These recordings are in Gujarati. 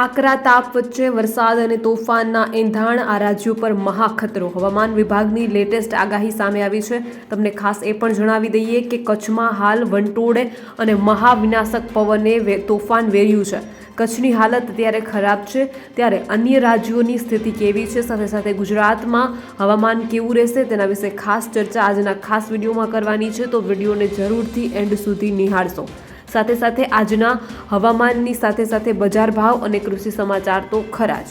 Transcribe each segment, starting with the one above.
આકરા તાપ વચ્ચે વરસાદ અને તોફાનના એંધાણ આ રાજ્યો પર મહાખતરો. હવામાન વિભાગની લેટેસ્ટ આગાહી સામે આવી છે. તમને ખાસ એ પણ જણાવી દઈએ કે કચ્છમાં હાલ વંટોળે અને મહાવિનાશક પવને તોફાન વેર્યું છે. કચ્છની હાલત અત્યારે ખરાબ છે. ત્યારે અન્ય રાજ્યોની સ્થિતિ કેવી છે? સાથે સાથે ગુજરાતમાં હવામાન કેવું રહેશે? તેના વિશે ખાસ ચર્ચા આજના ખાસ વિડીયોમાં કરવાની છે. તો વિડીયોને જરૂરથી એન્ડ સુધી નિહાળશો. સાથે સાથે આજના હવામાનની સાથે સાથે બજાર ભાવ અને કૃષિ સમાચાર તો ખરા જ.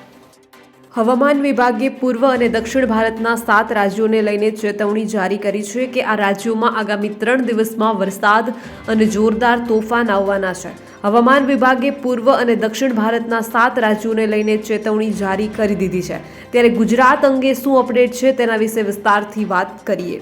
હવામાન વિભાગે પૂર્વ અને દક્ષિણ ભારતના સાત રાજ્યોને લઈને ચેતવણી જારી કરી છે કે આ રાજ્યોમાં આગામી ત્રણ દિવસમાં વરસાદ અને જોરદાર તોફાન આવવાના છે. હવામાન વિભાગે પૂર્વ અને દક્ષિણ ભારતના સાત રાજ્યોને લઈને ચેતવણી જારી કરી દીધી છે. ત્યારે ગુજરાત અંગે શું અપડેટ છે તેના વિશે વિસ્તારથી વાત કરીએ.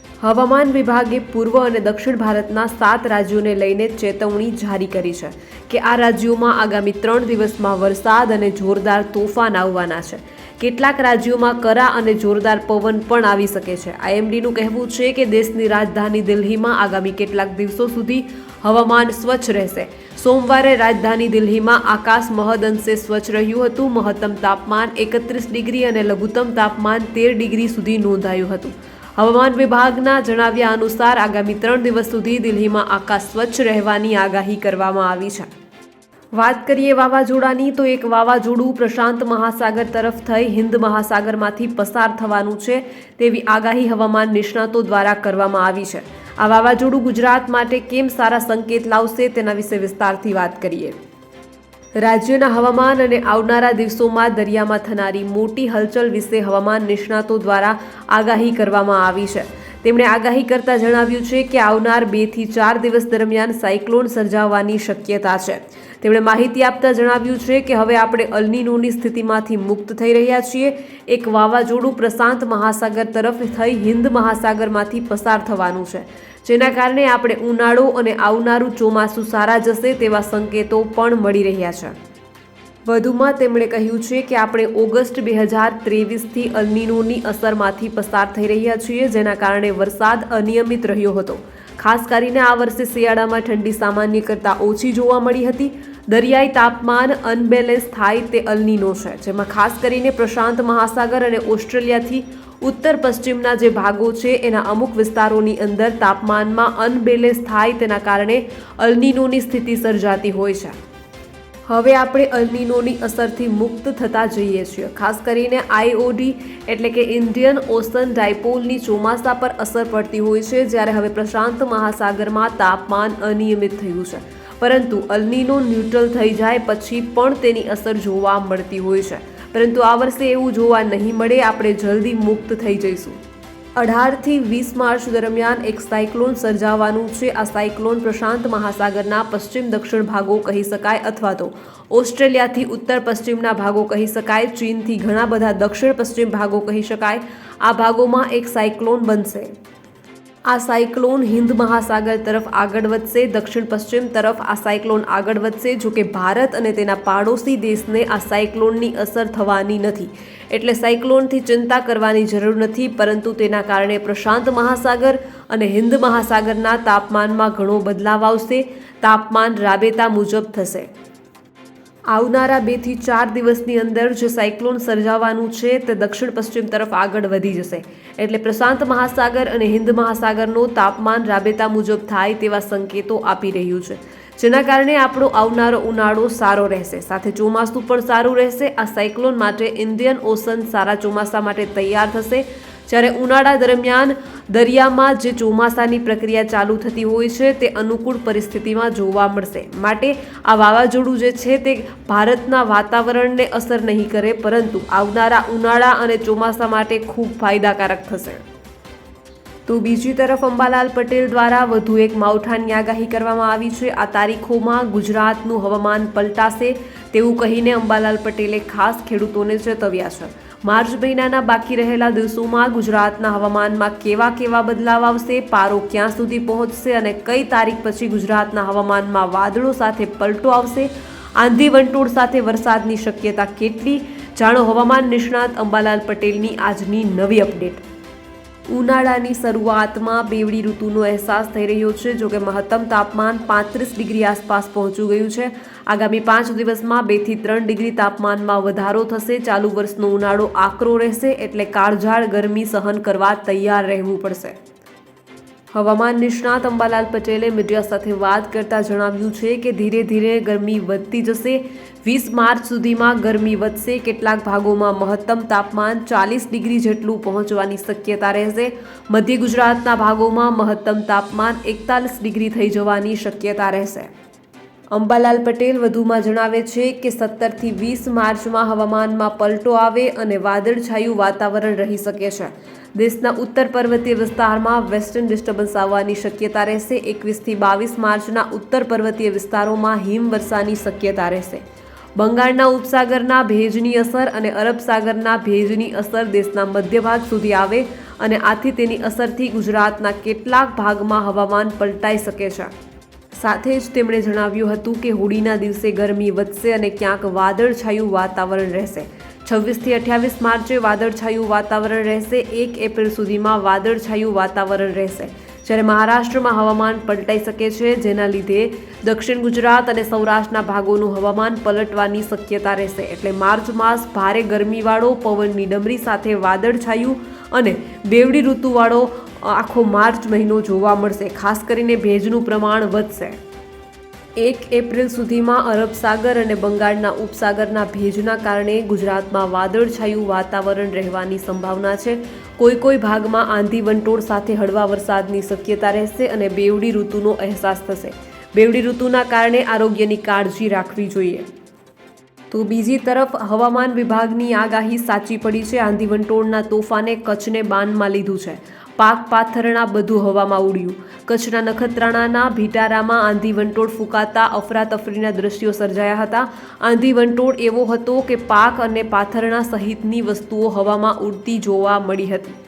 હવામાન વિભાગે પૂર્વ અને દક્ષિણ ભારતના સાત રાજ્યોને લઈને ચેતવણી જારી કરી છે કે આ રાજ્યોમાં આગામી ત્રણ દિવસમાં વરસાદ અને જોરદાર તોફાન આવવાના છે. કેટલાક રાજ્યોમાં કરા અને જોરદાર પવન પણ આવી શકે છે. આઈએમડીનું કહેવું છે કે દેશની રાજધાની દિલ્હીમાં આગામી કેટલાક દિવસો સુધી હવામાન સ્વચ્છ રહેશે. સોમવારે રાજધાની દિલ્હીમાં આકાશ મહદઅંશે સ્વચ્છ રહ્યું હતું. મહત્તમ તાપમાન એકત્રીસ ડિગ્રી અને લઘુત્તમ તાપમાન તેર ડિગ્રી સુધી નોંધાયું હતું. હવામાન વિભાગના જણાવ્યા અનુસાર આગામી ત્રણ દિવસ સુધી દિલ્હીમાં આકાશ સ્વચ્છ રહેવાની આગાહી કરવામાં આવી છે. વાત કરીએ વાવાઝોડાની, તો એક વાવાઝોડું પ્રશાંત મહાસાગર તરફ થઈ હિન્દ મહાસાગરમાંથી પસાર થવાનું છે તેવી આગાહી હવામાન નિષ્ણાતો દ્વારા કરવામાં આવી છે. આ વાવાઝોડું ગુજરાત માટે કેમ સારા સંકેત લાવશે તેના વિશે વિસ્તારથી વાત કરીએ. રાજ્યના હવામાન અને આવનારા દિવસોમાં દરિયામાં થનારી મોટી હલચલ વિશે હવામાન નિષ્ણાતો દ્વારા આગાહી કરવામાં આવી છે. તેમણે આગાહી કરતા જણાવ્યું છે કે આવનાર બેથી ચાર દિવસ દરમિયાન સાયક્લોન સર્જાવાની શક્યતા છે. તેમણે માહિતી આપતા જણાવ્યું છે કે હવે આપણે અલનીનોની સ્થિતિમાંથી મુક્ત થઈ રહ્યા છીએ. એક વાવાઝોડું પ્રશાંત મહાસાગર તરફ થઈ હિન્દ મહાસાગરમાંથી પસાર થવાનું છે. જેના કારણે આપણે ઉનાળો અને આવનારું ચોમાસું સારા જશે તેવા સંકેતો પણ મળી રહ્યા છે. વધુમાં તેમણે કહ્યું છે કે આપણે ઓગસ્ટ બે હજાર ત્રેવીસથી અલનીનોની અસરમાંથી પસાર થઈ રહ્યા છીએ, જેના કારણે વરસાદ અનિયમિત રહ્યો હતો. ખાસ કરીને આ વર્ષે શિયાળામાં ઠંડી સામાન્ય કરતાં ઓછી જોવા મળી હતી. દરિયાઈ તાપમાન અનબેલેન્સ થાય તે અલનીનો છે, જેમાં ખાસ કરીને પ્રશાંત મહાસાગર અને ઓસ્ટ્રેલિયાથી ઉત્તર પશ્ચિમના જે ભાગો છે, એના અમુક વિસ્તારોની અંદર તાપમાનમાં અનબેલેન્સ થાય તેના કારણે અલનીનોની સ્થિતિ સર્જાતી હોય છે. હવે આપણે અલનીનોની અસરથી મુક્ત થતા જઈએ છીએ. ખાસ કરીને આઈઓડી એટલે કે ઇન્ડિયન ઓશન ડાયપોલની ચોમાસા પર અસર પડતી હોય છે, જ્યારે હવે પ્રશાંત મહાસાગરમાં તાપમાન અનિયમિત થયું છે. પરંતુ અલનીનો ન્યુટ્રલ થઈ જાય પછી પણ તેની અસર જોવા મળતી હોય છે. પરંતુ આ વર્ષે એવું જોવા નહીં મળે, આપણે જલ્દી મુક્ત થઈ જઈશું. અઢારથી વીસ માર્ચ દરમિયાન એક સાયક્લોન સર્જાવાનું છે. આ સાયક્લોન પ્રશાંત મહાસાગરના પશ્ચિમ દક્ષિણ ભાગો કહી શકાય અથવા તો ઓસ્ટ્રેલિયાથી ઉત્તર પશ્ચિમના ભાગો કહી શકાય, ચીનથી ઘણા બધા દક્ષિણ પશ્ચિમ ભાગો કહી શકાય. આ ભાગોમાં એક સાયક્લોન બનશે. આ સાયક્લોન હિન્દ મહાસાગર તરફ આગળ વધશે, દક્ષિણ પશ્ચિમ તરફ આ સાયક્લોન આગળ વધશે, જો કે ભારત અને તેના પાડોશી દેશને આ સાયક્લોનની અસર થવાની નથી. એટલે સાયક્લોનથી ચિંતા કરવાની જરૂર નથી, પરંતુ તેના કારણે પ્રશાંત મહાસાગર અને હિન્દ મહાસાગરના તાપમાનમાં ઘણો બદલાવ આવશે. તાપમાન રાબેતા મુજબ થશે. આવનારા બેથી ચાર દિવસની અંદર જે સાયક્લોન સર્જાવાનું છે, તે દક્ષિણ પશ્ચિમ તરફ આગળ વધી જશે. એટલે પ્રશાંત મહાસાગર અને હિન્દ મહાસાગરનું તાપમાન રાબેતા મુજબ થાય તેવા સંકેતો આપી રહ્યું છે. જેના કારણે આપણો આવનારો ઉનાળો સારો રહેશે. સાથે ચોમાસું પણ સારું રહેશે. આ સાયક્લોન માટે ઇન્ડિયન ઓશન સારા ચોમાસા માટે તૈયાર થશે. જ્યારે ઉનાળા દરમિયાન દરિયામાં જે ચોમાસાની પ્રક્રિયા ચાલુ થતી હોય છે, તે અનુકૂળ પરિસ્થિતિમાં જોવા મળશે. માટે આ વાવાઝોડું જે છે, તે ભારતના વાતાવરણને અસર નહીં કરે, પરંતુ આવનારા ઉનાળા અને ચોમાસા માટે ખૂબ ફાયદાકારક થશે. તો બીજી તરફ અંબાલાલ પટેલ દ્વારા વધુ એક માવઠાની આગાહી કરવામાં આવી છે. આ તારીખોમાં ગુજરાતનું હવામાન પલટાશે તેવું કહીને અંબાલાલ પટેલે ખાસ ખેડૂતોને ચેતવ્યા છે. માર્ચ મહિનાના બાકી રહેલા દિવસોમાં ગુજરાતના હવામાનમાં કેવા કેવા બદલાવ આવશે, પારો ક્યાં સુધી પહોંચશે અને કઈ તારીખ પછી ગુજરાતના હવામાનમાં વાદળો સાથે પલટો આવશે, આંધી વંટોળ સાથે વરસાદની શક્યતા કેટલી? જાણો હવામાન નિષ્ણાત અંબાલાલ પટેલની આજની નવી અપડેટ. ઉનાળાની શરૂઆતમાં બેવડી ઋતુનો અહેસાસ થઈ રહ્યો છે, જોકે મહત્તમ તાપમાન પાંત્રીસ ડિગ્રી આસપાસ પહોંચી ગયું છે. આગામી પાંચ દિવસમાં બેથી ત્રણ ડિગ્રી તાપમાનમાં વધારો થશે. ચાલુ વર્ષનો ઉનાળો આકરો રહેશે એટલે કાળઝાળ ગરમી સહન કરવા તૈયાર રહેવું પડશે. હવામાન નિષ્ણાત અંબાલાલ પટેલે મીડિયા સાથે વાત કરતા જણાવ્યું છે કે ધીરે ધીરે ગરમી વધતી જશે. વીસ માર્ચ સુધીમાં ગરમી વધશે. કેટલાક ભાગોમાં મહત્તમ તાપમાન ચાલીસ ડિગ્રી જેટલું પહોંચવાની શક્યતા રહેશે. મધ્ય ગુજરાતના ભાગોમાં મહત્તમ તાપમાન એકતાલીસ ડિગ્રી થઈ જવાની શક્યતા રહેશે. અંબાલાલ પટેલ વધુમાં જણાવે છે કે સત્તરથી વીસ માર્ચમાં હવામાનમાં પલટો આવે અને વાદળછાયું વાતાવરણ રહી શકે છે. દેશના ઉત્તર પર્વતીય વિસ્તારમાં વેસ્ટર્ન ડિસ્ટર્બન્સ આવવાની શક્યતા રહેશે. એકવીસથી બાવીસ માર્ચના ઉત્તર પર્વતીય વિસ્તારોમાં હિમવર્ષાની શક્યતા રહેશે. બંગાળના ઉપસાગરના ભેજની અસર અને અરબ સાગરના ભેજની અસર દેશના મધ્ય ભાગ સુધી આવે અને આથી તેની અસરથી ગુજરાતના કેટલાક ભાગમાં હવામાન પલટાઈ શકે છે. સાથે જ તેમણે જણાવ્યું હતું કે હોળીના દિવસે ગરમી વધશે અને ક્યાંક વાદળછાયું વાતાવરણ રહેશે. છવ્વીસથી અઠ્યાવીસ માર્ચે વાદળછાયું વાતાવરણ રહેશે. એક એપ્રિલ સુધીમાં વાદળછાયું વાતાવરણ રહેશે. જ્યારે મહારાષ્ટ્રમાં હવામાન પલટાઈ શકે છે, જેના લીધે દક્ષિણ ગુજરાત અને સૌરાષ્ટ્રના ભાગોનું હવામાન પલટવાની શક્યતા રહેશે. એટલે માર્ચ માસ ભારે ગરમીવાળો, પવનની ડમરી સાથે વાદળછાયું અને બેવડી ઋતુવાળો આખો માર્ચ મહિનો જોવા મળશે. ખાસ કરીને ભેજનું પ્રમાણ વધશે. એક એપ્રિલ સુધીમાં અરબ સાગર અને બંગાળના ઉપસાગરના ભેજના કારણે ગુજરાતમાં વાદળછાયું વાતાવરણ રહેવાની સંભાવના છે. કોઈ કોઈ ભાગમાં આંધી વંટોળ સાથે હળવા વરસાદની શક્યતા રહેશે અને બેવડી ઋતુનો અહેસાસ થશે. બેવડી ઋતુના કારણે આરોગ્યની કાળજી રાખવી જોઈએ. તો બીજી તરફ હવામાન વિભાગની આગાહી સાચી પડી છે. આંધી વંટોળના તોફાને કચ્છને બાનમાં લીધું છે. પાક પાથરણા બધું હવામાં ઉડ્યું. કચ્છના નખત્રાણાના ભીટારામાં આંધી વંટોળ ફૂંકાતા અફરાતફરીના દ્રશ્યો સર્જાયા હતા. આંધી વંટોળ એવો હતો કે પાક અને પાથરણા સહિતની વસ્તુઓ હવામાં ઉડતી જોવા મળી હતી.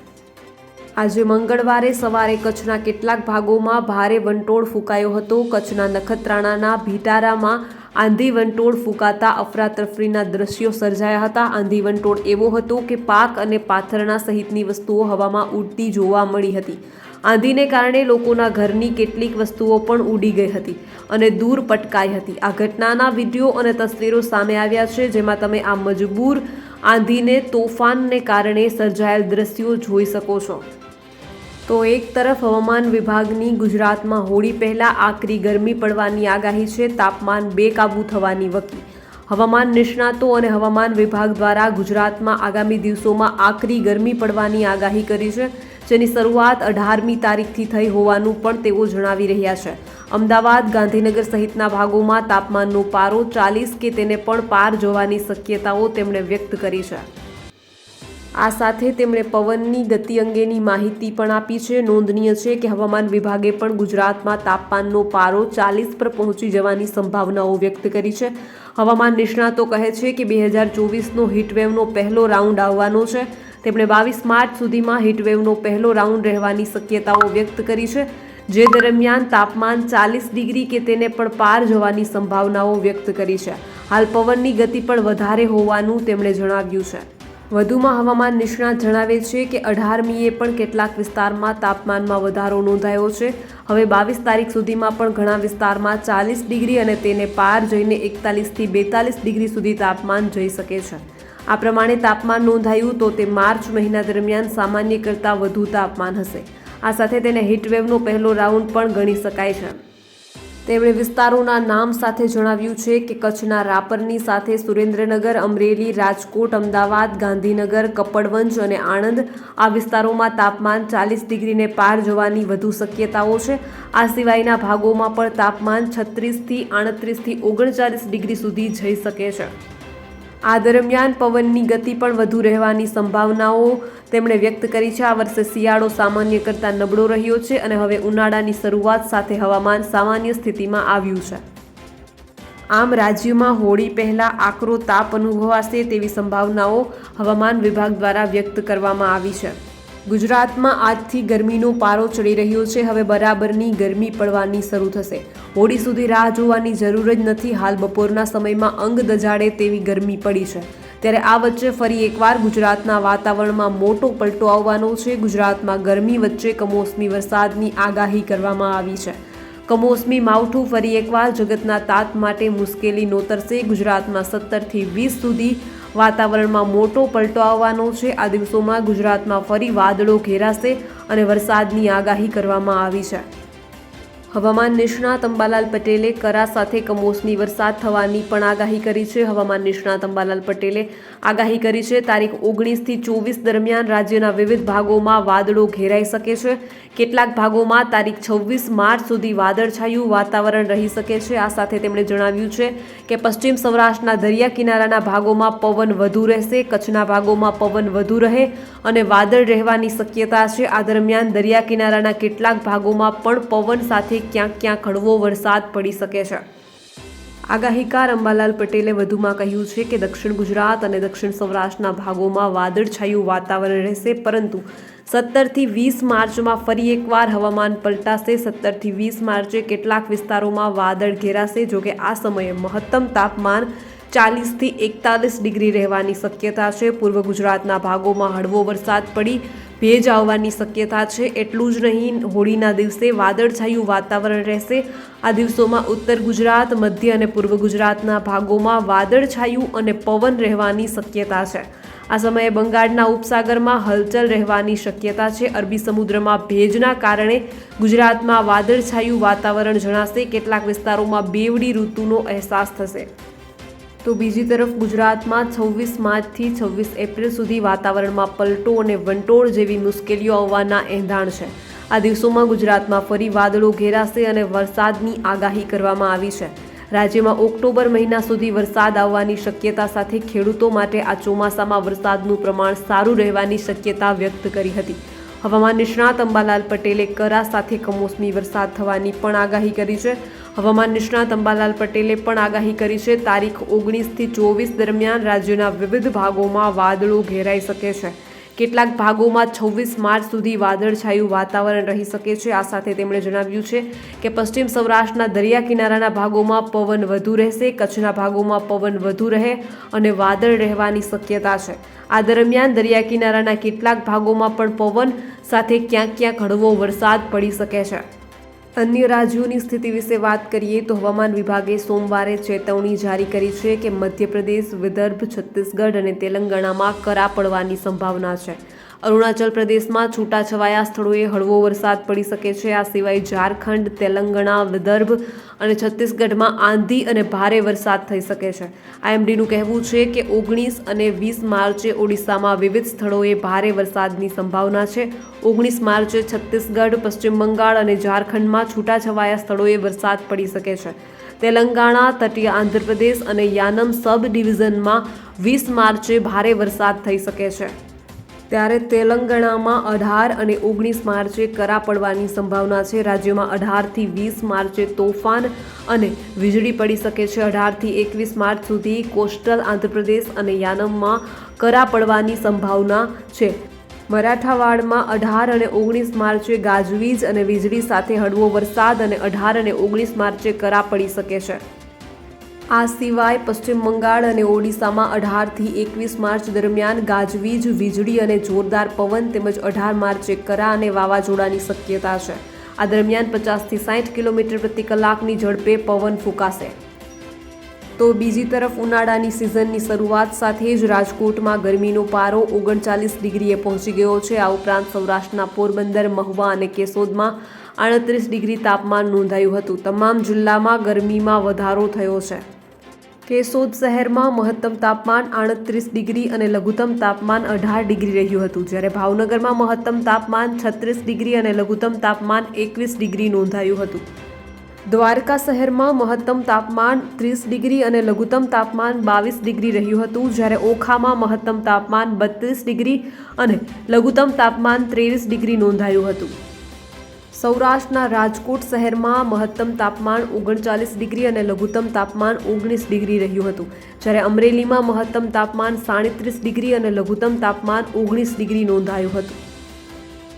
આજે મંગળવારે સવારે કચ્છના કેટલાક ભાગોમાં ભારે વંટોળ ફૂંકાયો હતો. કચ્છના નખત્રાણાના ભીટારામાં આંધી વંટોળ ફૂંકાતા અફરાતફરીના દ્રશ્યો સર્જાયા હતા. આંધી વંટોળ એવો હતો કે પાક અને પાથરણા સહિતની વસ્તુઓ હવામાં ઉડતી જોવા મળી હતી. આંધીને કારણે લોકોના ઘરની કેટલીક વસ્તુઓ પણ ઉડી ગઈ હતી અને દૂર પટકાઈ હતી. આ ઘટનાના વીડિયો અને તસવીરો સામે આવ્યા છે, જેમાં તમે આ મજબૂર આંધીને તોફાનને કારણે સર્જાયેલ દ્રશ્યો જોઈ શકો છો. તો એક તરફ હવામાન વિભાગની ગુજરાતમાં હોળી પહેલાં આકરી ગરમી પડવાની આગાહી છે, તાપમાન બેકાબૂ થવાની વકી. હવામાન નિષ્ણાતો અને હવામાન વિભાગ દ્વારા ગુજરાતમાં આગામી દિવસોમાં આકરી ગરમી પડવાની આગાહી કરી છે, જેની શરૂઆત અઢારમી તારીખથી થઈ હોવાનું પણ તેઓ જણાવી રહ્યા છે. અમદાવાદ, ગાંધીનગર સહિતના ભાગોમાં તાપમાનનો પારો ચાલીસ કે તેને પણ પાર જવાની શક્યતાઓ તેમણે વ્યક્ત કરી છે. આ સાથે તેમણે પવનની ગતિ અંગેની માહિતી પણ આપી છે. નોંધનીય છે કે હવામાન વિભાગે પણ ગુજરાતમાં તાપમાનનો પારો ચાલીસ પર પહોંચી જવાની સંભાવનાઓ વ્યક્ત કરી છે. હવામાન નિષ્ણાતો કહે છે કે બે હજાર ચોવીસનો હીટવેવનો પહેલો રાઉન્ડ આવવાનો છે. તેમણે બાવીસ માર્ચ સુધીમાં હીટવેવનો પહેલો રાઉન્ડ રહેવાની શક્યતાઓ વ્યક્ત કરી છે. જે દરમિયાન તાપમાન ચાલીસ ડિગ્રી કે તેને પણ પાર જવાની સંભાવનાઓ વ્યક્ત કરી છે. હાલ પવનની ગતિ પણ વધારે હોવાનું તેમણે જણાવ્યું છે. વધુમાં હવામાન નિષ્ણાત જણાવે છે કે અઢારમીએ પણ કેટલાક વિસ્તારમાં તાપમાનમાં વધારો નોંધાયો છે. હવે બાવીસ તારીખ સુધીમાં પણ ઘણા વિસ્તારમાં ચાલીસ ડિગ્રી અને તેને પાર જઈને એકતાલીસથી બેતાલીસ ડિગ્રી સુધી તાપમાન જઈ શકે છે. આ પ્રમાણે તાપમાન નોંધાયું તો તે માર્ચ મહિના દરમિયાન સામાન્ય કરતાં વધુ તાપમાન હશે. આ સાથે તેને હીટવેવનો પહેલો રાઉન્ડ પણ ગણી શકાય છે. તેમણે વિસ્તારોના નામ સાથે જણાવ્યું છે કે કચ્છના રાપરની સાથે સુરેન્દ્રનગર, અમરેલી, રાજકોટ, અમદાવાદ, ગાંધીનગર, કપડવંજ અને આણંદ આ વિસ્તારોમાં તાપમાન ચાલીસ ડિગ્રીને પાર જવાની વધુ શક્યતાઓ છે. આ સિવાયના ભાગોમાં પણ તાપમાન છત્રીસથી આડત્રીસથી ઓગણચાલીસ ડિગ્રી સુધી જઈ શકે છે. આ દરમિયાન પવનની ગતિ પણ વધુ રહેવાની સંભાવનાઓ તેમણે વ્યક્ત કરી છે. આ વર્ષે શિયાળો સામાન્ય કરતાં નબળો રહ્યો છે અને હવે ઉનાળાની શરૂઆત સાથે હવામાન સામાન્ય સ્થિતિમાં આવ્યું છે. આમ રાજ્યમાં હોળી પહેલા આકરો તાપ અનુભવાશે તેવી સંભાવનાઓ હવામાન વિભાગ દ્વારા વ્યક્ત કરવામાં આવી છે. ગુજરાતમાં આજથી ગરમીનો પારો ચડી રહ્યો છે. હવે બરાબરની ગરમી પડવાની શરૂ થશે. હોળી સુધી રાહ જોવાની જરૂર જ નથી. હાલ બપોરના સમયમાં અંગ દજાડે તેવી ગરમી પડી છે. ત્યારે આ વચ્ચે ફરી એકવાર ગુજરાતના વાતાવરણમાં મોટો પલટો આવવાનો છે. ગુજરાતમાં ગરમી વચ્ચે કમોસમી વરસાદની આગાહી કરવામાં આવી છે. કમોસમી માવઠું ફરી એકવાર જગતના તાત માટે મુશ્કેલી નોતરશે. ગુજરાતમાં સત્તરથી વીસ સુધી વાતાવરણમાં મોટો પલટો આવવાનો છે. આ દિવસોમાં ગુજરાતમાં ફરી વાદળો ઘેરાશે અને વરસાદની આગાહી કરવામાં આવી છે. હવામાન નિષ્ણાત અંબાલાલ પટેલે કરા સાથે કમોસમી વરસાદ થવાની પણ આગાહી કરી છે. હવામાન નિષ્ણાત અંબાલાલ પટેલે આગાહી કરી છે. તારીખ ઓગણીસથી ચોવીસ દરમિયાન રાજ્યના વિવિધ ભાગોમાં વાદળો ઘેરાઈ શકે છે. કેટલાક ભાગોમાં તારીખ છવ્વીસ માર્ચ સુધી વાદળછાયું વાતાવરણ રહી શકે છે. આ સાથે તેમણે જણાવ્યું છે કે પશ્ચિમ સૌરાષ્ટ્રના દરિયા કિનારાના ભાગોમાં પવન વધુ રહેશે, કચ્છના ભાગોમાં પવન વધુ રહે અને વાદળ રહેવાની શક્યતા છે. આ દરમિયાન દરિયા કિનારાના કેટલાક ભાગોમાં પણ પવન સાથે ક્યાંક ક્યાંક હળવો વરસાદ પડી શકે છે. આગાહીકાર અંબાલાલ પટેલે વધુમાં કહ્યું છે કે દક્ષિણ ગુજરાત અને દક્ષિણ સૌરાષ્ટ્રના ભાગોમાં વાદળછાયું વાતાવરણ રહેશે, પરંતુ સત્તરથી વીસ માર્ચમાં ફરી એકવાર હવામાન પલટાશે. સત્તરથી વીસ માર્ચે કેટલાક વિસ્તારોમાં વાદળ ઘેરાશે જોકે આ સમયે મહત્તમ તાપમાન ચાલીસથી એકતાલીસ ડિગ્રી રહેવાની શક્યતા છે. પૂર્વ ગુજરાતના ભાગોમાં હળવો વરસાદ પડી ભેજ આવવાની શક્યતા છે, એટલું જ નહીં, હોળીના દિવસે વાદળછાયું વાતાવરણ રહેશે. આ દિવસોમાં ઉત્તર ગુજરાત, મધ્ય અને પૂર્વ ગુજરાતના ભાગોમાં વાદળછાયું અને પવન રહેવાની શક્યતા છે. આ સમયે બંગાળના ઉપસાગરમાં હલચલ રહેવાની શક્યતા છે. અરબી સમુદ્રમાં ભેજના કારણે ગુજરાતમાં વાદળછાયું વાતાવરણ જણાશે. કેટલાક વિસ્તારોમાં બેવડી ઋતુનો અહેસાસ થશે. તો બીજી તરફ ગુજરાતમાં છવ્વીસ માર્ચથી છવ્વીસ એપ્રિલ સુધી વાતાવરણમાં પલટો અને વંટોળ જેવી મુશ્કેલીઓ આવવાના એંધાણ છે. આ દિવસોમાં ગુજરાતમાં ફરી વાદળો ઘેરાશે અને વરસાદની આગાહી કરવામાં આવી છે. રાજ્યમાં ઓક્ટોબર મહિના સુધી વરસાદ આવવાની શક્યતા સાથે ખેડૂતો માટે આ ચોમાસામાં વરસાદનું પ્રમાણ સારું રહેવાની શક્યતા વ્યક્ત કરી હતી. હવામાન નિષ્ણાત અંબાલાલ પટેલે કરા સાથે કમોસમી વરસાદ થવાની પણ આગાહી કરી છે. હવામાન નિષ્ણાત અંબાલાલ પટેલે પણ આગાહી કરી છે. તારીખ ઓગણીસથી ચોવીસ દરમિયાન રાજ્યના વિવિધ ભાગોમાં વાદળો ઘેરાઈ શકે છે. કેટલાક ભાગોમાં છવ્વીસ માર્ચ સુધી વાદળછાયું વાતાવરણ રહી શકે છે. આ સાથે તેમણે જણાવ્યું છે કે પશ્ચિમ સૌરાષ્ટ્રના દરિયા કિનારાના ભાગોમાં પવન વધુ રહેશે, કચ્છના ભાગોમાં પવન વધુ રહે અને વાદળ રહેવાની શક્યતા છે. આ દરમિયાન દરિયા કિનારાના કેટલાક ભાગોમાં પણ પવન સાથે ક્યાંક ક્યાંક હળવો વરસાદ પડી શકે છે. અન્ય રાજ્યોની સ્થિતિ વિશે વાત કરીએ તો હવામાન વિભાગે સોમવારે ચેતવણી જારી કરી છે કે મધ્યપ્રદેશ, વિદર્ભ, છત્તીસગઢ અને તેલંગાણામાં કરા પડવાની સંભાવના છે. અરુણાચલ પ્રદેશમાં છૂટાછવાયા સ્થળોએ હળવો વરસાદ પડી શકે છે. આ સિવાય ઝારખંડ, તેલંગાણા, વિદર્ભ અને છત્તીસગઢમાં આંધી અને ભારે વરસાદ થઈ શકે છે. આઈએમડીનું કહેવું છે કે ઓગણીસ અને વીસ માર્ચે ઓડિશામાં વિવિધ સ્થળોએ ભારે વરસાદની સંભાવના છે. ઓગણીસ માર્ચે છત્તીસગઢ, પશ્ચિમ બંગાળ અને ઝારખંડમાં છૂટાછવાયા સ્થળોએ વરસાદ પડી શકે છે. તેલંગાણા, તટીય આંધ્રપ્રદેશ અને યાનમ સબ ડિવિઝનમાં વીસ માર્ચે ભારે વરસાદ થઈ શકે છે. ત્યારે તેલંગાણામાં અઢાર અને ઓગણીસ માર્ચે કરા પડવાની સંભાવના છે. રાજ્યમાં અઢારથી વીસ માર્ચે તોફાન અને વીજળી પડી શકે છે. અઢારથી એકવીસ માર્ચ સુધી કોસ્ટલ આંધ્રપ્રદેશ અને યાનમમાં કરા પડવાની સંભાવના છે. મરાઠાવાડમાં અઢાર અને ઓગણીસ માર્ચે ગાજવીજ અને વીજળી સાથે હળવો વરસાદ અને અઢાર અને ઓગણીસ માર્ચે કરા પડી શકે છે. આ સિવાય પશ્ચિમ બંગાળ અને ઓડિશામાં અઢારથી એકવીસ માર્ચ દરમિયાન ગાજવીજ, વીજળી અને જોરદાર પવન તેમજ અઢાર માર્ચે કરા અને વાવાઝોડાની શક્યતા છે. આ દરમિયાન પચાસથી સાઠ કિલોમીટર પ્રતિ કલાકની ઝડપે પવન ફૂંકાશે. તો બીજી તરફ ઉનાળાની સિઝનની શરૂઆત સાથે જ રાજકોટમાં ગરમીનો પારો ઓગણચાલીસ ડિગ્રીએ પહોંચી ગયો છે. આ ઉપરાંત સૌરાષ્ટ્રના પોરબંદર, મહુવા અને કેશોદમાં આડત્રીસ ડિગ્રી તાપમાન નોંધાયું હતું. તમામ જિલ્લામાં ગરમીમાં વધારો થયો છે. કેશોદ શહેરમાં મહત્તમ તાપમાન આડત્રીસ ડિગ્રી અને લઘુત્તમ તાપમાન અઢાર ડિગ્રી રહ્યું હતું. જ્યારે ભાવનગરમાં મહત્તમ તાપમાન છત્રીસ ડિગ્રી અને લઘુત્તમ તાપમાન એકવીસ ડિગ્રી નોંધાયું હતું. દ્વારકા શહેરમાં મહત્તમ તાપમાન ત્રીસ ડિગ્રી અને લઘુત્તમ તાપમાન બાવીસ ડિગ્રી રહ્યું હતું. જ્યારે ઓખામાં મહત્તમ તાપમાન બત્રીસ ડિગ્રી અને લઘુત્તમ તાપમાન ત્રેવીસ ડિગ્રી નોંધાયું હતું. સૌરાષ્ટ્રના રાજકોટ શહેરમાં મહત્તમ તાપમાન ઓગણચાલીસ ડિગ્રી અને લઘુત્તમ તાપમાન ઓગણીસ ડિગ્રી રહ્યું હતું. જ્યારે અમરેલીમાં મહત્તમ તાપમાન સાડત્રીસ ડિગ્રી અને લઘુત્તમ તાપમાન ઓગણીસ ડિગ્રી નોંધાયું હતું.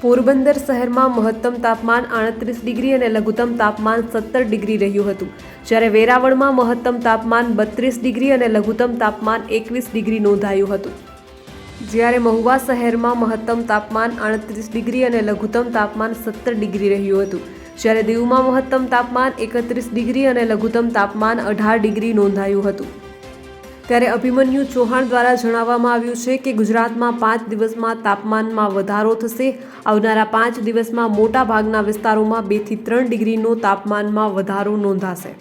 પોરબંદર શહેરમાં મહત્તમ તાપમાન આડત્રીસ ડિગ્રી અને લઘુત્તમ તાપમાન સત્તર ડિગ્રી રહ્યું હતું. જ્યારે વેરાવળમાં મહત્તમ તાપમાન બત્રીસ ડિગ્રી અને લઘુત્તમ તાપમાન એકવીસ ડિગ્રી નોંધાયું હતું. જ્યારે મહુવા શહેરમાં મહત્તમ તાપમાન અડત્રીસ ડિગ્રી અને લઘુત્તમ તાપમાન સત્તર ડિગ્રી રહ્યું હતું. જ્યારે દીવમાં મહત્તમ તાપમાન એકત્રીસ ડિગ્રી અને લઘુત્તમ તાપમાન અઢાર ડિગ્રી નોંધાયું હતું. ત્યારે અભિમન્યુ ચૌહાણ દ્વારા જણાવવામાં આવ્યું છે કે ગુજરાતમાં પાંચ દિવસમાં તાપમાનમાં વધારો થશે. આવનારા પાંચ દિવસમાં મોટા ભાગના વિસ્તારોમાં બેથી ત્રણ ડિગ્રીનો તાપમાનમાં વધારો નોંધાશે.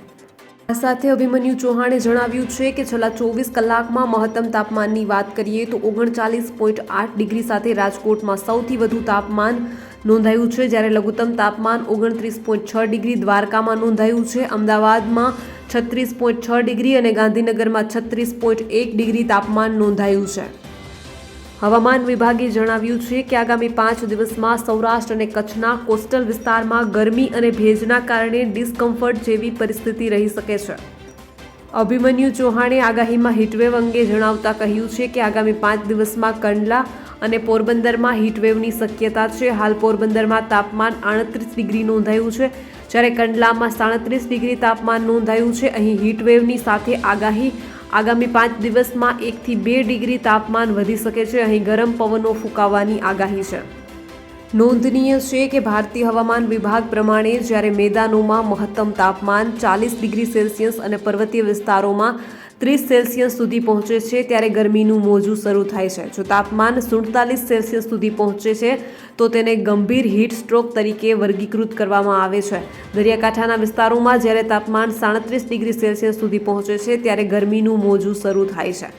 આ સાથે અભિમન્યુ ચૌહાણે જણાવ્યું છે કે છેલ્લા ચોવીસ કલાકમાં મહત્તમ તાપમાનની વાત કરીએ તો ઓગણચાલીસ પોઈન્ટ આઠ ડિગ્રી સાથે રાજકોટમાં સૌથી વધુ તાપમાન નોંધાયું છે. જ્યારે લઘુત્તમ તાપમાન ઓગણત્રીસ પોઈન્ટ છ ડિગ્રી, દ્વારકામાં નોંધાયું છે. અમદાવાદમાં છત્રીસ પોઈન્ટ છ ડિગ્રી અને ગાંધીનગરમાં છત્રીસ પોઈન્ટ એક ડિગ્રી તાપમાન નોંધાયું છે. હવામાન વિભાગે જણાવ્યું છે કે આગામી પાંચ દિવસમાં સૌરાષ્ટ્ર અને કચ્છના કોસ્ટલ વિસ્તારમાં ગરમી અને ભેજના કારણે ડિસ્કમ્ફર્ટ જેવી પરિસ્થિતિ રહી શકે છે. અભિમન્યુ ચૌહાણે આગાહીમાં હીટવેવ અંગે જણાવતા કહ્યું છે કે આગામી પાંચ દિવસમાં કંડલા અને પોરબંદરમાં હીટવેવની શક્યતા છે. હાલ પોરબંદરમાં તાપમાન આડત્રીસ ડિગ્રી નોંધાયું છે. જ્યારે કંડલામાં સાડત્રીસ ડિગ્રી તાપમાન નોંધાયું છે, અહીં હીટવેવની સાથે આગાહી આગામી પાંચ દિવસમાં એકથી બે ડિગ્રી તાપમાન વધી શકે છે. અહીં ગરમ પવનો ફૂંકાવાની આગાહી છે. નોંધનીય છે કે ભારતીય હવામાન વિભાગ પ્રમાણે જ્યારે મેદાનોમાં મહત્તમ તાપમાન ચાલીસ ડિગ્રી સેલ્સિયસ અને પર્વતીય વિસ્તારોમાં ત્રીસ સેલ્સિયસ સુધી પહોંચે છે ત્યારે ગરમીનું મોજું શરૂ થાય છે. જો તાપમાન સુડતાલીસ સેલ્સિયસ સુધી પહોંચે છે, તો તેને ગંભીર હીટ સ્ટ્રોક તરીકે વર્ગીકૃત કરવામાં આવે છે. દરિયાકાંઠાના વિસ્તારોમાં જ્યારે તાપમાન સાડત્રીસ ડિગ્રી સેલ્સિયસ સુધી પહોંચે છે, ત્યારે ગરમીનું મોજું શરૂ થાય છે.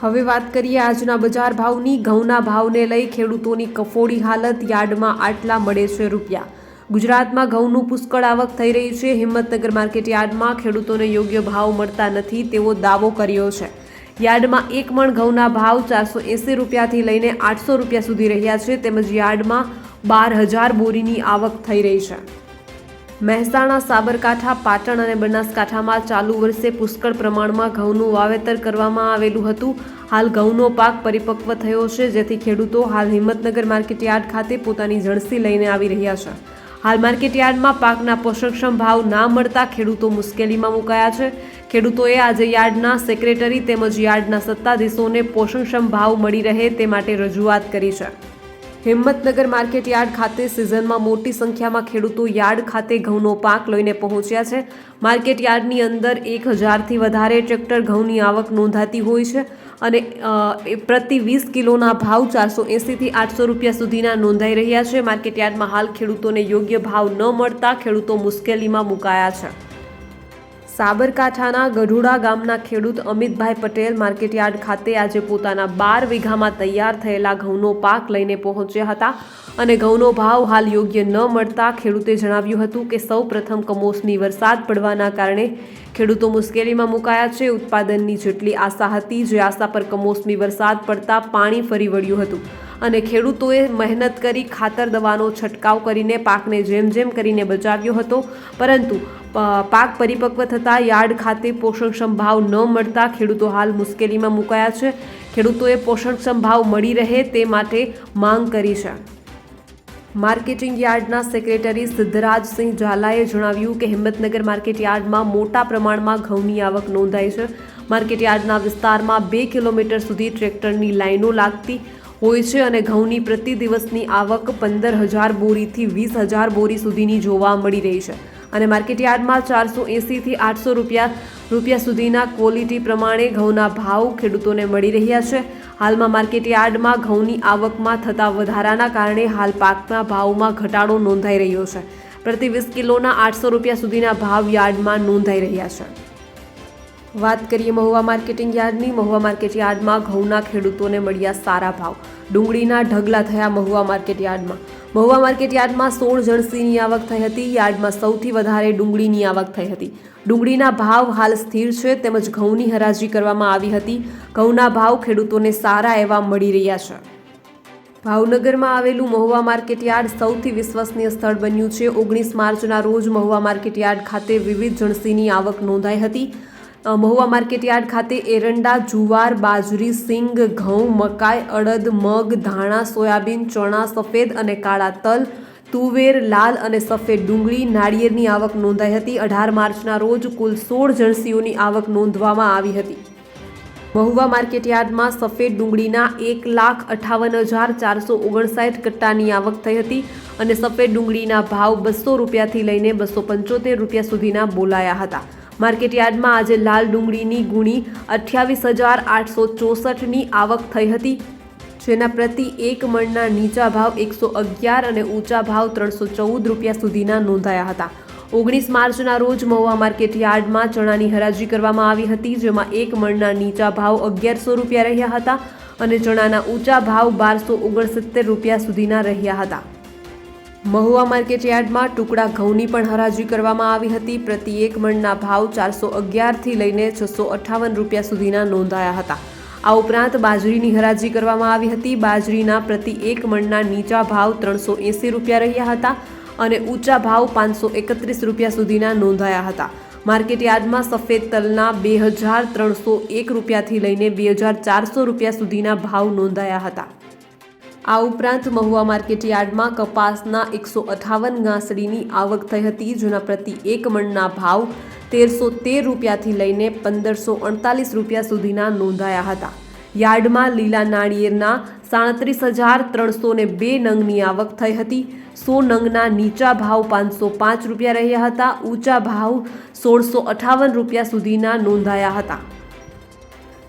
હવે વાત કરીએ આજના બજાર ભાવની. ઘઉંના ભાવને લઈ ખેડૂતોની કફોડી હાલત યાર્ડમાં આટલા મળે છે રૂપિયા. ગુજરાતમાં ઘઉંનું પુષ્કળ આવક થઈ રહી છે. હિંમતનગર માર્કેટ યાર્ડમાં ખેડૂતોને યોગ્ય ભાવ મળતા નથી તેવો દાવો કર્યો છે. યાર્ડમાં એક મણ ઘઉંના ભાવ ચારસો એંસી રૂપિયાથી લઈને આઠસો રૂપિયા સુધી રહ્યા છે. તેમજ યાર્ડમાં બાર હજાર બોરીની આવક થઈ રહી છે. મહેસાણા, સાબરકાંઠા, પાટણ અને બનાસકાંઠામાં ચાલુ વર્ષે પુષ્કળ પ્રમાણમાં ઘઉંનું વાવેતર કરવામાં આવેલું હતું. હાલ ઘઉંનો પાક પરિપક્વ થયો છે. જેથી ખેડૂતો હાલ હિંમતનગર માર્કેટયાર્ડ ખાતે પોતાની જણસી લઈને આવી રહ્યા છે. હાલ માર્કેટયાર્ડમાં પાકના પોષણક્ષમ ભાવ ના મળતા ખેડૂતો મુશ્કેલીમાં મુકાયા છે. ખેડૂતોએ આજે યાર્ડના સેક્રેટરી તેમજ યાર્ડના સત્તાધીશોને પોષણક્ષમ ભાવ મળી રહે તે માટે રજૂઆત કરી છે. હિંમતનગર માર્કેટ યાર્ડ ખાતે સિઝનમાં મોટી સંખ્યામાં ખેડૂતો યાર્ડ ખાતે ઘઉંનો પાક લઈને પહોંચ્યા છે. માર્કેટ યાર્ડની અંદર એક હજારથી વધારે ટ્રેક્ટર ઘઉંની આવક નોંધાતી હોય છે અને પ્રતિ વીસ કિલોના ભાવ ચારસો એંસીથી આઠસો રૂપિયા સુધીના નોંધાઈ રહ્યા છે. માર્કેટ યાર્ડમાં હાલ ખેડૂતોને યોગ્ય ભાવ ન મળતા ખેડૂતો મુશ્કેલીમાં મુકાયા છે. સાબરકાંઠાના ગઢુડા ગામના ખેડૂત અમિતભાઈ પટેલ માર્કેટયાર્ડ ખાતે આજે પોતાના બાર વીઘામાં તૈયાર થયેલા ઘઉંનો પાક લઈને પહોંચ્યા હતા અને ઘઉંનો ભાવ હાલ યોગ્ય ન મળતા ખેડૂતે જણાવ્યું હતું કે સૌ પ્રથમ કમોસમી વરસાદ પડવાના કારણે ખેડૂતો મુશ્કેલીમાં મુકાયા છે. ઉત્પાદનની જેટલી આશા હતી, જે આશા પર કમોસમી વરસાદ પડતા પાણી ફરી વળ્યું હતું. અને ખેડૂતોએ મહેનત કરી ખાતર, દવાનો છંટકાવ કરીને પાકને જેમ જેમ કરીને બચાવ્યો હતો. પરંતુ પાક પરિપક્વ થતાં યાર્ડ ખાતે પોષણક્ષમ ભાવ ન મળતા ખેડૂતો હાલ મુશ્કેલીમાં મુકાયા છે. ખેડૂતોએ પોષણક્ષમ ભાવ મળી રહે તે માટે માંગ કરી છે. માર્કેટિંગ યાર્ડના સેક્રેટરી સિદ્ધરાજસિંહ ઝાલાએ જણાવ્યું કે હિંમતનગર માર્કેટ યાર્ડમાં મોટા પ્રમાણમાં ઘઉંની આવક નોંધાઈ છે. માર્કેટ યાર્ડના વિસ્તારમાં બે કિલોમીટર સુધી ટ્રેક્ટરની લાઈનો લાગતી હોય છે અને ઘઉંની પ્રતિ દિવસની આવક પંદર હજાર બોરીથી વીસ હજાર બોરી સુધીની જોવા મળી રહી છે. અને માર્કેટ યાર્ડમાં ચારસો એંસીથી આઠસો રૂપિયા રૂપિયા સુધીના ક્વોલિટી પ્રમાણે ઘઉંના ભાવ ખેડૂતોને મળી રહ્યા છે. હાલમાં માર્કેટ યાર્ડમાં ઘઉંની આવકમાં થતા વધારાના કારણે હાલ પાકના ભાવમાં ઘટાડો નોંધાઈ રહ્યો છે. પ્રતિ વીસ કિલોના આઠસો રૂપિયા સુધીના ભાવ યાર્ડમાં નોંધાઈ રહ્યા છે. વાત કરીએ મહુવા માર્કેટિંગ યાર્ડની. મહુવા માર્કેટ યાર્ડમાં ઘઉંના ખેડૂતોને મળ્યા સારા ભાવ. ડુંગળીના ઢગલા થયા મહુવા માર્કેટ યાર્ડમાં. મહુવા માર્કેટ યાર્ડમાં સોળ જણસીની આવક થઈ હતી. યાર્ડમાં સૌથી વધારે ડુંગળીની આવક થઈ હતી. ડુંગળીના ભાવ હાલ સ્થિર છે તેમજ ઘઉંની હરાજી કરવામાં આવી હતી. ઘઉંના ભાવ ખેડૂતોને સારા એવા મળી રહ્યા છે. ભાવનગરમાં આવેલું મહુવા માર્કેટ યાર્ડ સૌથી વિશ્વસનીય સ્થળ બન્યું છે. ઓગણીસ માર્ચના રોજ મહુવા માર્કેટ યાર્ડ ખાતે વિવિધ જણસીની આવક નોંધાઈ હતી. મહુવા માર્કેટયાર્ડ ખાતે એરંડા, જુવાર, બાજરી, સિંગ, ઘઉં, મકાઈ, અડદ, મગ, ધાણા, સોયાબીન, ચણા, સફેદ અને કાળા તલ, તુવેર, લાલ અને સફેદ ડુંગળી નાળિયેરની આવક નોંધાઈ હતી. અઢાર માર્ચના રોજ કુલ સોળ જણસીઓની આવક નોંધવામાં આવી હતી. મહુવા માર્કેટયાર્ડમાં સફેદ ડુંગળીના એક લાખ અઠાવન હજાર ચારસો ઓગણસાઠ કટ્ટાની આવક થઈ હતી અને સફેદ ડુંગળીના ભાવ બસો રૂપિયાથી લઈને બસો પંચોતેર રૂપિયા સુધીના બોલાયા હતા. માર્કેટ યાર્ડમાં આજે લાલ ડુંગળીની ગુણી અઠ્યાવીસ હજાર આઠસો ચોસઠની આવક થઈ હતી, જેના પ્રતિ એક મણના નીચા ભાવ એકસો અગિયાર અને ઊંચા ભાવ ત્રણસો ચૌદ રૂપિયા સુધીના નોંધાયા હતા. ઓગણીસ માર્ચના રોજ મહુવા માર્કેટ યાર્ડમાં ચણાની હરાજી કરવામાં આવી હતી, જેમાં એક મણના નીચા ભાવ અગિયારસો રૂપિયા રહ્યા હતા અને ચણાના ઊંચા ભાવ બારસો ઓગણસિત્તેર રૂપિયા સુધીના રહ્યા હતા. મહુવા માર્કેટ યાર્ડમાં ટુકડા ઘઉંની પણ હરાજી કરવામાં આવી હતી. પ્રતિ એક મણના ભાવ ચારસો અગિયારથી લઈને છસો અઠ્ઠાવન રૂપિયા સુધીના નોંધાયા હતા. આ ઉપરાંત બાજરીની હરાજી કરવામાં આવી હતી. બાજરીના પ્રતિ એક મણના નીચા ભાવ ત્રણસો એંસી રૂપિયા રહ્યા હતા અને ઊંચા ભાવ પાંચસો એકત્રીસ રૂપિયા સુધીના નોંધાયા હતા. માર્કેટ યાર્ડમાં સફેદ તલના બે હજાર ત્રણસો એક રૂપિયાથી લઈને બે હજાર ચારસો રૂપિયા સુધીના ભાવ નોંધાયા હતા. આ ઉપરાંત મહુવા માર્કેટ યાર્ડમાં કપાસના એકસો અઠાવન ગાંસડીની આવક થઈ હતી, જેના પ્રતિ એક મણના ભાવ તેરસો તેર રૂપિયાથી લઈને પંદરસો અડતાલીસ રૂપિયા સુધીના નોંધાયા હતા. યાર્ડમાં લીલા નાળિયેરના સાડત્રીસ હજાર ત્રણસો ને બે નંગની આવક થઈ હતી. સો નંગના નીચા ભાવ પાંચસો પાંચ રૂપિયા રહ્યા હતા, ઊંચા ભાવ સોળસો અઠાવન રૂપિયા સુધીના નોંધાયા હતા.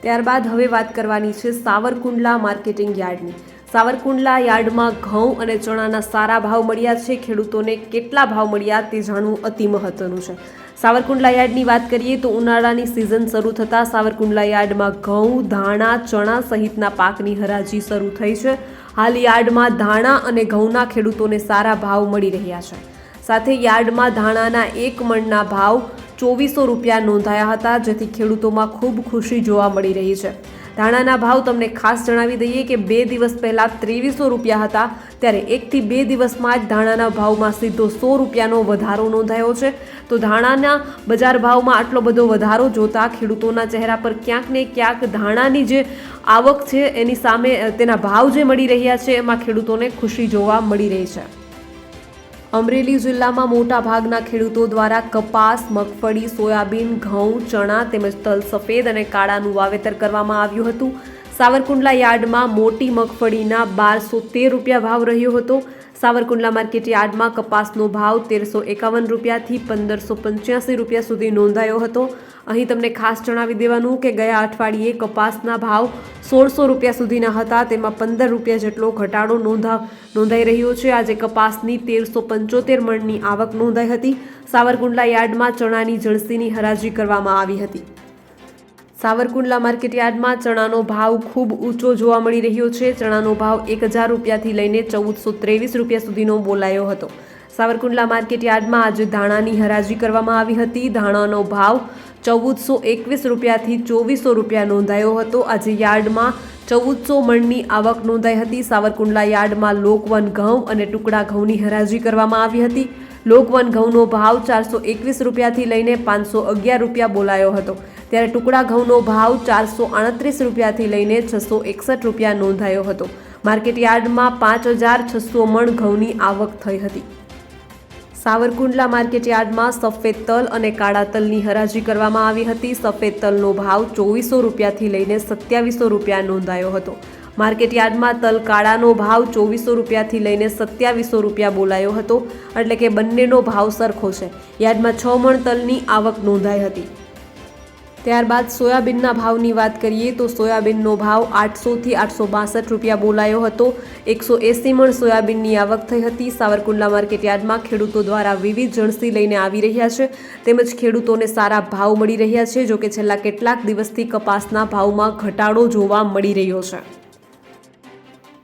ત્યારબાદ હવે વાત કરવાની છે સાવરકુંડલા માર્કેટિંગ યાર્ડની. સાવરકુંડલા યાર્ડમાં ઘઉં અને ચણાના સારા ભાવ મળ્યા છે. ખેડૂતોને કેટલા ભાવ મળ્યા તે જાણવું અતિ મહત્વનું છે. સાવરકુંડલા યાર્ડની વાત કરીએ તો ઉનાળાની સિઝન શરૂ થતાં સાવરકુંડલા યાર્ડમાં ઘઉં, ધાણા, ચણા સહિતના પાકની હરાજી શરૂ થઈ છે. હાલ યાર્ડમાં ધાણા અને ઘઉંના ખેડૂતોને સારા ભાવ મળી રહ્યા છે. સાથે યાર્ડમાં ધાણાના એક મણના ભાવ ચોવીસો રૂપિયા નોંધાયા હતા, જેથી ખેડૂતોમાં ખૂબ ખુશી જોવા મળી રહી છે. ધાણાના ભાવ તમને ખાસ જણાવી દઈએ કે બે દિવસ પહેલાં ત્રેવીસો રૂપિયા હતા, ત્યારે એકથી બે દિવસમાં જ ધાણાના ભાવમાં સીધો સો રૂપિયાનો વધારો નોંધાયો છે. તો ધાણાના બજાર ભાવમાં આટલો બધો વધારો જોતા ખેડૂતોના ચહેરા પર ક્યાંક ને ક્યાંક ધાણાની જે આવક છે, એની સામે તેના ભાવ જે મળી રહ્યા છે, એમાં ખેડૂતોને ખુશી જોવા મળી રહી છે. અમરેલી જિલ્લામાં મોટા ભાગના ખેડૂતો દ્વારા કપાસ, મગફળી, સોયાબીન, ઘઉં, ચણા તેમજ તલ સફેદ અને કાળાનું વાવેતર કરવામાં આવ્યું હતું. સાવરકુંડલા યાર્ડમાં મોટી મગફળીના બારસો તેર રૂપિયા ભાવ રહ્યો હતો. સાવરકુંડલા માર્કેટ યાર્ડમાં કપાસનો ભાવ તેરસો એકાવન રૂપિયાથી પંદરસો પંચ્યાસી રૂપિયા સુધી નોંધાયો હતો. અહીં તમને ખાસ જણાવી દેવાનું કે ગયા અઠવાડિયે કપાસના ભાવ સોળસો રૂપિયા સુધીના હતા. તેમાં પંદર રૂપિયા જેટલો ઘટાડો નોંધા, નોંધાઈ રહ્યો છે. આજે કપાસની તેરસો પંચોતેર મણની આવક નોંધાઈ હતી. સાવરકુંડલા યાર્ડમાં ચણાની જળસીની હરાજી કરવામાં આવી હતી. સાવરકુંડલા માર્કેટ યાર્ડમાં ચણાનો ભાવ ખૂબ ઊંચો જોવા મળી રહ્યો છે. ચણાનો ભાવ એક હજાર રૂપિયાથી લઈને ચૌદસો ત્રેવીસ રૂપિયા સુધીનો બોલાયો હતો. સાવરકુંડલા માર્કેટ યાર્ડમાં આજે ધાણાની હરાજી કરવામાં આવી હતી. ધાણાનો ભાવ ચૌદસો એકવીસ રૂપિયાથી ચોવીસો રૂપિયા નોંધાયો હતો. આજે યાર્ડમાં ચૌદસો મણની આવક નોંધાઈ હતી. સાવરકુંડલા યાર્ડમાં લોકવન ઘઉં અને ટુકડા ઘઉંની હરાજી કરવામાં આવી હતી. લોકવન ઘઉંનો ભાવ ચારસો એકવીસ રૂપિયાથી લઈને પાંચસો અગિયાર રૂપિયા બોલાયો હતો. ત્યારે ટુકડા ઘઉંનો ભાવ ચારસો આડત્રીસ રૂપિયાથી લઈને છસો એકસઠ રૂપિયા નોંધાયો હતો. માર્કેટ યાર્ડમાં પાંચ હજાર છસો મણ ઘઉંની આવક થઈ હતી. સાવરકુંડલા માર્કેટ યાર્ડમાં સફેદ તલ અને કાળા તલની હરાજી કરવામાં આવી હતી. સફેદ તલનો ભાવ ચોવીસો રૂપિયાથી લઈને સત્યાવીસો રૂપિયા નોંધાયો હતો. માર્કેટ યાર્ડમાં તલ કાળાનો ભાવ ચોવીસો રૂપિયાથી લઈને સત્યાવીસો રૂપિયા બોલાયો હતો. એટલે કે બંનેનો ભાવ સરખો છે. યાર્ડમાં છ મણ તલની આવક નોંધાઈ હતી. ત્યારબાદ સોયાબીનના ભાવની વાત કરીએ તો સોયાબીનનો ભાવ આઠસોથી આઠસો બાસઠ રૂપિયા બોલાયો હતો. એકસો એંસી મણ સોયાબીનની આવક થઈ હતી. સાવરકુંડલા માર્કેટ યાર્ડમાં ખેડૂતો દ્વારા વિવિધ જણસી લઈને આવી રહ્યા છે. તેમજ ખેડૂતોને સારા ભાવ મળી રહ્યા છે, જોકે છેલ્લા કેટલાક દિવસથી કપાસના ભાવમાં ઘટાડો જોવા મળી રહ્યો છે.